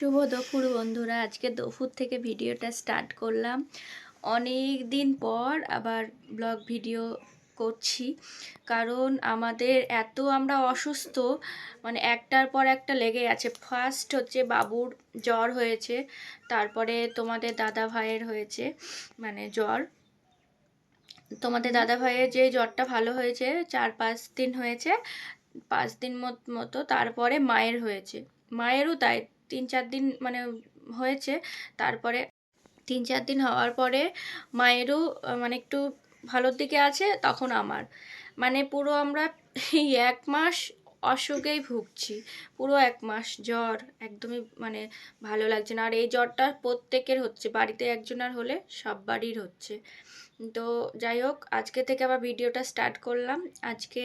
শুভ দুপুর বন্ধুরা। আজকে দুপুর থেকে ভিডিওটা স্টার্ট করলাম। অনেক দিন পর আবার ব্লগ ভিডিও করছি। কারণ আমাদের এত আমরা অসুস্থ মানে একটার পর একটা লেগে আছে। ফার্স্ট হচ্ছে বাবুর জ্বর হয়েছে, তারপরে তোমাদের দাদা ভাইয়ের হয়েছে মানে জ্বর। তোমাদের দাদা ভাইয়ের যে জ্বরটা ভালো হয়েছে, চার পাঁচ দিন হয়েছে, পাঁচ দিন মতো তারপরে মায়ের হয়েছে। মায়েরও তাই তিন চার দিন মানে হয়েছে। তারপরে তিন চার দিন হওয়ার পরে মায়েরও মানে একটু ভালোর দিকে আছে, তখন আমার। মানে পুরো আমরা এক মাস অসুখেই ভুগছি। পুরো এক মাস জ্বর, একদমই মানে ভালো লাগছে না। আর এই জ্বরটা প্রত্যেকের হচ্ছে, বাড়িতে একজনের হলে সব বাড়ির হচ্ছে। তো যাই হোক, আজকে থেকে আবার ভিডিওটা স্টার্ট করলাম। আজকে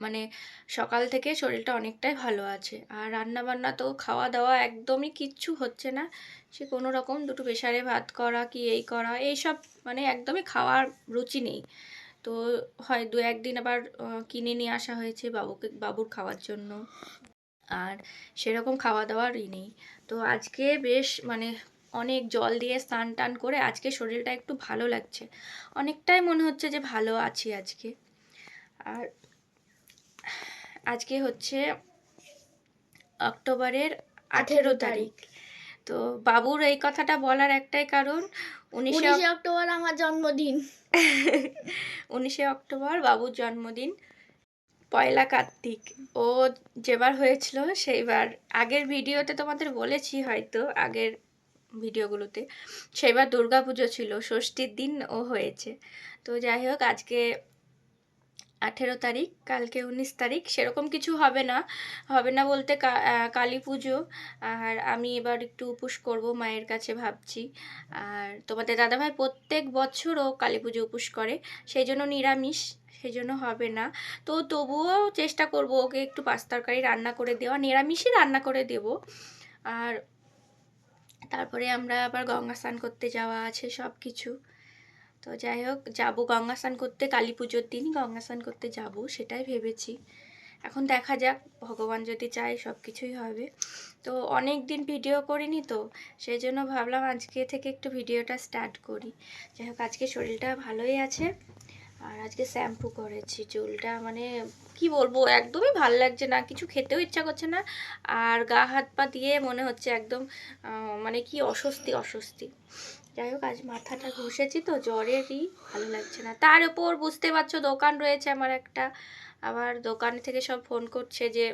মানে সকাল থেকে শরীরটা অনেকটাই ভালো আছে। আর রান্না বান্না তো খাওয়া দাওয়া একদমই কিচ্ছু হচ্ছে না। সে কোনো রকম দুটো প্রেশারে ভাত করা কি এই করা, এইসব মানে একদমই খাওয়ার রুচি নেই। তো হয় দু একদিন আবার কিনে নিয়ে আসা হয়েছে বাবুকে, বাবুর খাওয়ার জন্য। আর সেরকম খাওয়া দাওয়ারই নেই। তো আজকে বেশ মানে অনেক জল দিয়ে স্নান টান করে আজকে শরীরটা একটু ভালো লাগছে। অনেকটাই মনে হচ্ছে যে ভালো আছি আজকে। আর আজকে হচ্ছে অক্টোবরের আঠেরো তারিখ। তো বাবুর এই কথাটা বলার একটাই কারণ উনিশে অক্টোবর আমার জন্মদিন। উনিশে অক্টোবর বাবুর জন্মদিন। পয়লা কার্তিক। ও যেবার হয়েছিল সেইবার। আগের ভিডিওতে তোমাদের বলেছি হয়তো আগের ভিডিওগুলোতে। সেইবার দুর্গাপুজো ছিল ষষ্ঠীর দিন ও হয়েছে। তো যাই হোক আজকে আঠেরো তারিখ, কালকে উনিশ তারিখ, সেরকম কিছু হবে না। হবে না বলতে কালী পুজো। আর আমি এবার একটু উপোস করব মায়ের কাছে ভাবছি। আর তোমাদের দাদাভাই প্রত্যেক বছর ও কালী পুজো উপোস করে, সেই জন্য নিরামিষ, সেই জন্য হবে না। তো তবুও চেষ্টা করব ওকে একটু পাঁচ তরকারি রান্না করে দেওয়া, নিরামিষই রান্না করে দেব। আর তারপরে আমরা আবার গঙ্গা স্নান করতে যাওয়া আছে সব কিছু তো যাই হোক, যাব গঙ্গা স্নান করতে, কালী পুজোর দিন গঙ্গা স্নান করতে যাব, সেটাই ভেবেছি। এখন দেখা যাক, ভগবান যদি চায় সব কিছুই হবে। তো অনেক দিন ভিডিও করিনি তো সেই জন্য ভাবলাম আজকে থেকে একটু ভিডিওটা স্টার্ট করি। যাই হোক, আজকে শরীরটা ভালোই আছে, আর আজকে শ্যাম্পু করেছি, চুলটা মানে কি বলব, একদমই ভালো লাগছে না, কিছু খেতেও ইচ্ছা করছে না, আর গা হাত পা দিয়ে মনে হচ্ছে একদম মানে কি অস্বস্তি অস্বস্তি। যাই হোক, আজ মাথাটা ঘষেছি তো, জ্বরেরই ভালো লাগছে না। তার উপর বুঝতে পারছ, দোকান রয়েছে আমার একটা। আবার দোকান থেকে সব ফোন করছে যে,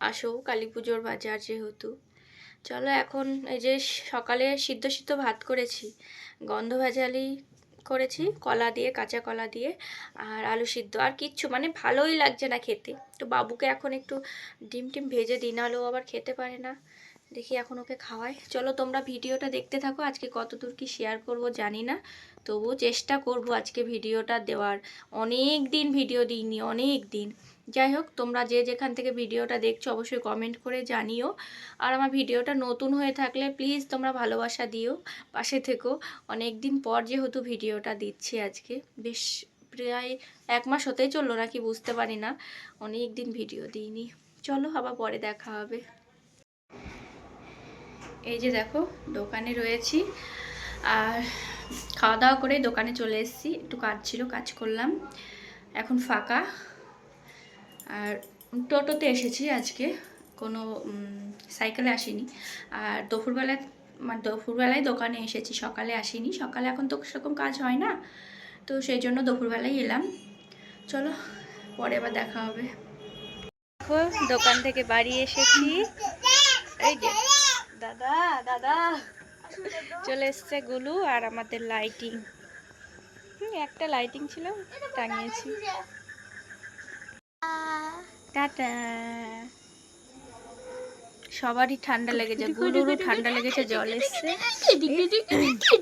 আসো কালী পুজোর বাজার যেহেতু। চলো এখন এই যে সকালে সিদ্ধ সিদ্ধ ভাত করেছি, গন্ধ ভেজালি করেছি, কলা দিয়ে, কাঁচা কলা দিয়ে, আর আলু সিদ্ধ। আর কিচ্ছু মানে ভালোই লাগছে না খেতে। তো বাবুকে এখন একটু ডিম টিম ভেজে দিই নাহলেও আবার খেতে পারে না। দেখি এখন ওকে খাওয়াই। চলো তোমরা ভিডিওটা দেখতে থাকো, আজকে কত দূর কি শেয়ার করব জানি না। তবুও চেষ্টা করব আজকে ভিডিওটা দেওয়ার। অনেক দিন ভিডিও দিইনি, অনেক দিন। যাই হোক, তোমরা যে যেখান থেকে ভিডিওটা দেখছ অবশ্যই কমেন্ট করে জানিও। আর আমার ভিডিওটা নতুন হয়ে থাকলে প্লিজ তোমরা ভালোবাসা দিও, পাশে থেকো। অনেক দিন পর যেহেতু ভিডিওটা দিচ্ছি আজকে, বেশ প্রায় এক মাস হতেই চলল নাকি বুঝতে পারি না। অনেক দিন ভিডিও দিইনি। চলো আবার পরে দেখা হবে। এই যে দেখো, দোকানে রয়েছি। আর খাওয়া দাওয়া করে দোকানে চলে এসেছি। একটু কাজ ছিল, কাজ করলাম। এখন ফাঁকা। আর টোটোতে এসেছি আজকে। কোনো সাইকেলে আসিনি। আর দুপুরবেলায় মানে দুপুরবেলায় দোকানে এসেছি, সকালে আসিনি। সকালে এখন তো সেরকম কাজ হয় না। তো সেই জন্য দুপুরবেলায় এলাম। চলো, পরে আবার দেখা হবে। দেখো, দোকান থেকে বাড়ি এসেছি। এই যে দাদা দাদা। চলে এসছে গুলু আর আমাদের লাইটিং একটা লাইটিং ছিল টাঙিয়েছি। টাটা। সবারই ঠান্ডা লেগেছে গুলুরও ঠান্ডা লেগেছে জল এসছে।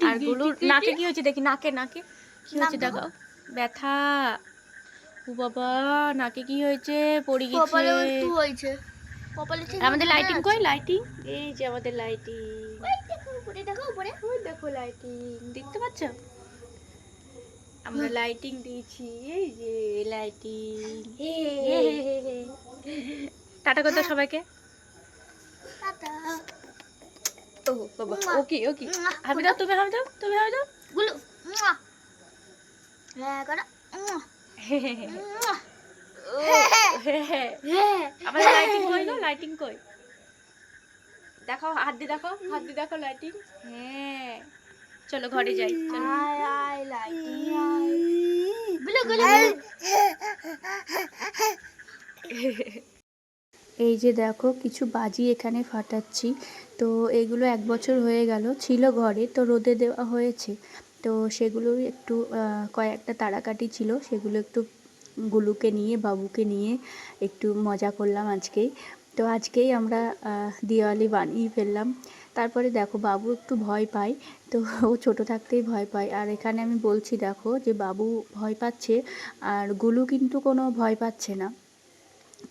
আর গুলুর নাকে কি হয়েছে দেখি নাকে নাকে। কি হয়েছে দেখো ব্যথা। ও বাবা নাকে কি হয়েছে? পড়ে গেছে। আমাদের লাইটিং। কই? লাইটিং এই যে আমাদের লাইটিং দেখো উপরে দেখো উপরে। ওই দেখো লাইটিং দেখতে পাচ্ছ? আমরা লাইটিং দিয়েছি। এই যে লাইটিং টাটা করতো সবাইকে। ও বাবা মুয়া। ও কি ও কি মুয়া। হাবি দাও তুমি হাবি দাও তুমি হাবি দাও। গুলো হ্যাঁ করো হ্যাঁ। আবার লাইটিং কই গো? লাইটিং কই? দেখাও হাত দিয়ে দেখাও হাত দিয়ে দেখাও লাইটিং হ্যাঁ। চলো ঘরে যাই চলো। লাইটিং এই যে দেখো কিছু বাজি এখানে ফাটাচ্ছি। তো এগুলো এক বছর হয়ে গেল ছিল ঘরে তো রোদে দেওয়া হয়েছে। তো সেগুলো একটু কয়েকটা তাড়াকাটি ছিল সেগুলো একটু গুলুকে নিয়ে, বাবুকে নিয়ে একটু মজা করলাম আজকেই। তো আজকেই আমরা দিওয়ালি বানিয়ে ফেললাম। তারপরে দেখো বাবু একটু ভয় পায়, তো ও ছোটো থাকতেই ভয় পায়। আর এখানে আমি বলছি দেখো যে বাবু ভয় পাচ্ছে আর গুলু কিন্তু কোনো ভয় পাচ্ছে না।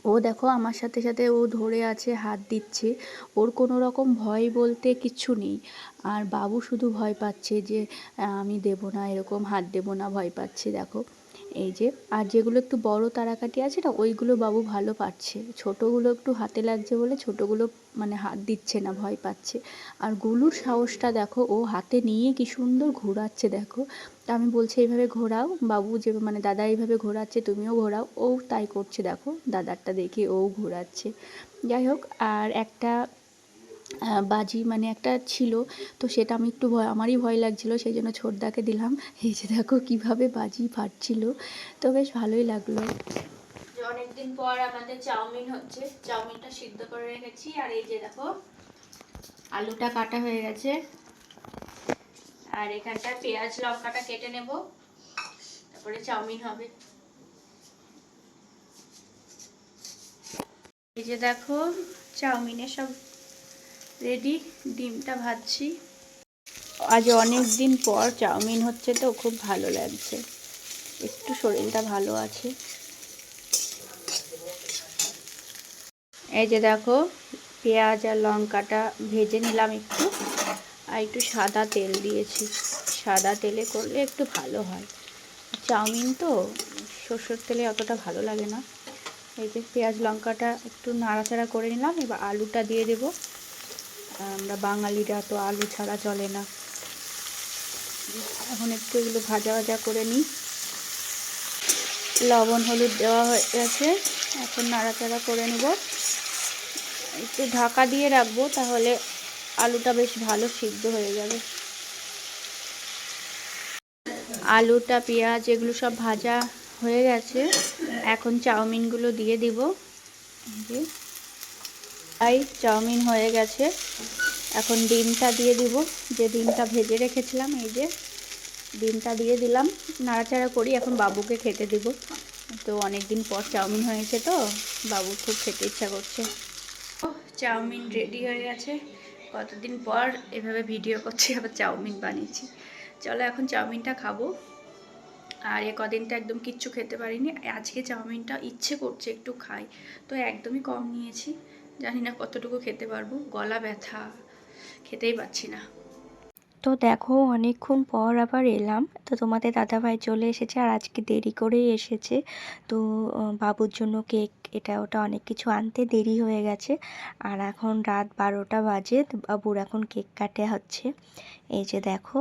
ও দেখো আমার সাথে সাথে ও ধরে আছে, হাত দিচ্ছে। ওর কোনো রকম ভয় বলতে কিচ্ছু নেই। আর বাবু শুধু ভয় পাচ্ছে যে, আমি দেবো না, এরকম হাত দেবো না, ভয় পাচ্ছে। দেখো। এই যে, আর যেগুলো একটু বড় তারাকাটি আছে না, ওইগুলো বাবু ভালো পাচ্ছে ছোটোগুলো একটু হাতে লাগছে বলে ছোটোগুলো মানে হাত দিচ্ছে না, ভয় পাচ্ছে। আর গুলুর সাহসটা দেখো, ও হাতে নিয়ে কি সুন্দর ঘোরাচ্ছে দেখো। তা আমি বলছি এইভাবে ঘোরাও, বাবু যে মানে দাদা এইভাবে ঘোরাচ্ছে, তুমিও ঘোরাও। ও তাই করছে দেখো, দাদারটা দেখে ও ঘোরাচ্ছে। যাই হোক, আর একটা বাজি মানে একটা ছিল, তো সেটা আমি একটু ভয়, আমারই ভয় লাগছিল, সেই জন্য ছোটদাকে দিলাম। এই যে দেখো কীভাবে বাজি ফাটছিল, তো বেশ ভালোই লাগল। অনেকদিন পর আমাদের চাউমিন হচ্ছে, চাউমিনটা সিদ্ধ করে রেখেছি, আর এই যে দেখো, আলুটা কাটা হয়ে গেছে। আর এখানটা পেঁয়াজ, লঙ্কাটা কেটে নেব, তারপরে চাউমিন হবে। এই যে দেখো চাউমিনের সব রেডি, ডিমটা ভাজছি। আজ অনেক দিন পর চাউমিন হচ্ছে তো, খুব ভালো লাগছে। একটু শরীরটা ভালো আছে। এই যে দেখো, পেঁয়াজ আর লঙ্কাটা ভেজে নিলাম একটু। আর একটু সাদা তেল দিয়েছি। সাদা তেলে করলে একটু ভালো হয়। চাউমিন তো সর্ষের তেলে অতটা ভালো লাগে না। এই যে পেঁয়াজ লঙ্কাটা একটু নাড়াচাড়া করে নিলাম, এবার আলুটা দিয়ে দেবো। আমরা বাঙালিরা তো আলু ছাড়া চলে না। এখন একটু এগুলো ভাজা ভাজা করে নিই। লবণ, হলুদ দেওয়া হয়ে গেছে। এখন নাড়াচাড়া করে নেব। একটু ঢাকা দিয়ে রাখব, তাহলে আলুটা বেশ ভালো সিদ্ধ হয়ে যাবে। আলুটা, পেঁয়াজ এগুলো সব ভাজা হয়ে গেছে। এখন চাউমিনগুলো দিয়ে দিব। এই যে। তাই চাউমিন হয়ে গেছে। এখন ডিমটা দিয়ে দিব। যে ডিমটা ভেজে রেখেছিলাম, এই যে ডিমটা দিয়ে দিলাম। নাড়াচাড়া করি, এখন বাবুকে খেতে দিব। তো অনেক দিন পর চাউমিন হয়েছে তো, বাবু খুব খেতে ইচ্ছা করছে। চাউমিন রেডি হয়ে গেছে। কতদিন পর এভাবে ভিডিও করছি, আবার চাউমিন বানিয়েছি। চলো এখন চাউমিনটা খাব। আর এ কদিনটা একদম কিচ্ছু খেতে পারিনি। আজকে চাউমিনটা ইচ্ছে করছে একটু খাই। তো একদমই কম নিয়েছি। জানি না কতটুকু খেতে পারব, গলা ব্যথা, খেতেই পাচ্ছি না। তো দেখো, অনেকক্ষণ পর আবার এলাম। তো তোমাদের দাদাভাই চলে এসেছে আর আজকে দেরি করেই এসেছে। তো বাবুর জন্য কেক এটা ওটা অনেক কিছু আনতে দেরি হয়ে গেছে। আর এখন রাত বারোটা বাজে বাবুর এখন কেক কাটে হচ্ছে। এই যে দেখো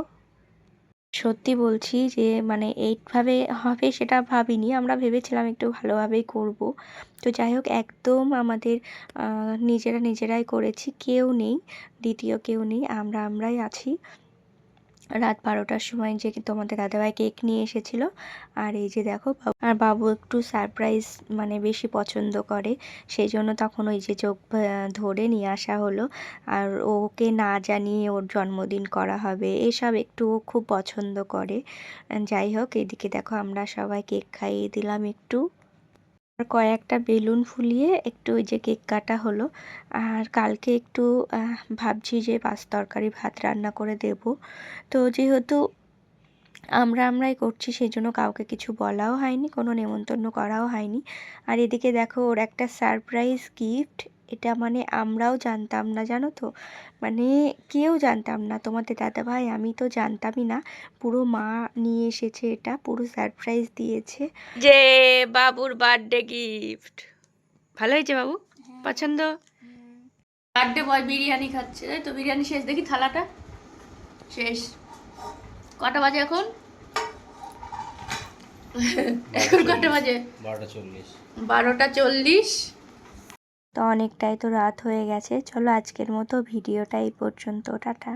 সত্যি বলছি যে মানে এইভাবে হবে সেটা ভাবিনি। আমরা ভেবেছিলাম একটু ভালোভাবেই করব। তো যাই হোক, একদম আমাদের নিজেরা নিজেরাই করেছি। কেউ নেই, দ্বিতীয় কেউ নেই। আমরা আমরাই আছি। রাত বারোটার সময় যে তোমাদের দাদাভাই কেক নিয়ে এসেছিল। আর এই যে দেখো আর বাবু একটু সারপ্রাইজ মানে বেশি পছন্দ করে। সেই জন্য তখন ওই যে চোখ ধরে নিয়ে আসা হলো। আর ওকে না জানিয়ে ওর জন্মদিন করা হবে, এসব একটু ও খুব পছন্দ করে। যাই হোক, এদিকে দেখো আমরা সবাই কেক খাইয়ে দিলাম একটু। কয়েকটা বেলুন ফুলিয়ে একটু ওই যে কেক কাটা হলো। আর কালকে একটু ভাবছি যে পাঁচ তরকারি ভাত রান্না করে দেব। তো যেহেতু আমরা আমরাই করছি সেই জন্য কাউকে কিছু বলাও হয়নি, কোনো নেমন্তন্ন করাও হয়নি। আর এদিকে দেখো ওর একটা সারপ্রাইজ গিফট এটা মানে আমরাও জানতাম না জানো তো? মানে কেউ জানতাম না। তোমাদের দাদাভাই আমি তো জানতামই না। পুরো মা নিয়ে এসেছে এটা পুরো সারপ্রাইজ দিয়েছে। যে বাবুর বার্থডে গিফট ভালো হয়েছে বাবু? পছন্দ? বার্থডে বয় বিরিয়ানি খাচ্ছে তাই তো বিরিয়ানি শেষ। দেখি থালাটা। শেষ। কটা বাজে এখন? এখন কটা বাজে? বারোটা চল্লিশ। বারোটা চল্লিশ। তো অনেকটাই তো রাত হয়ে গেছে। চলো আজকের মতো ভিডিওটা এই পর্যন্ত। টাটা।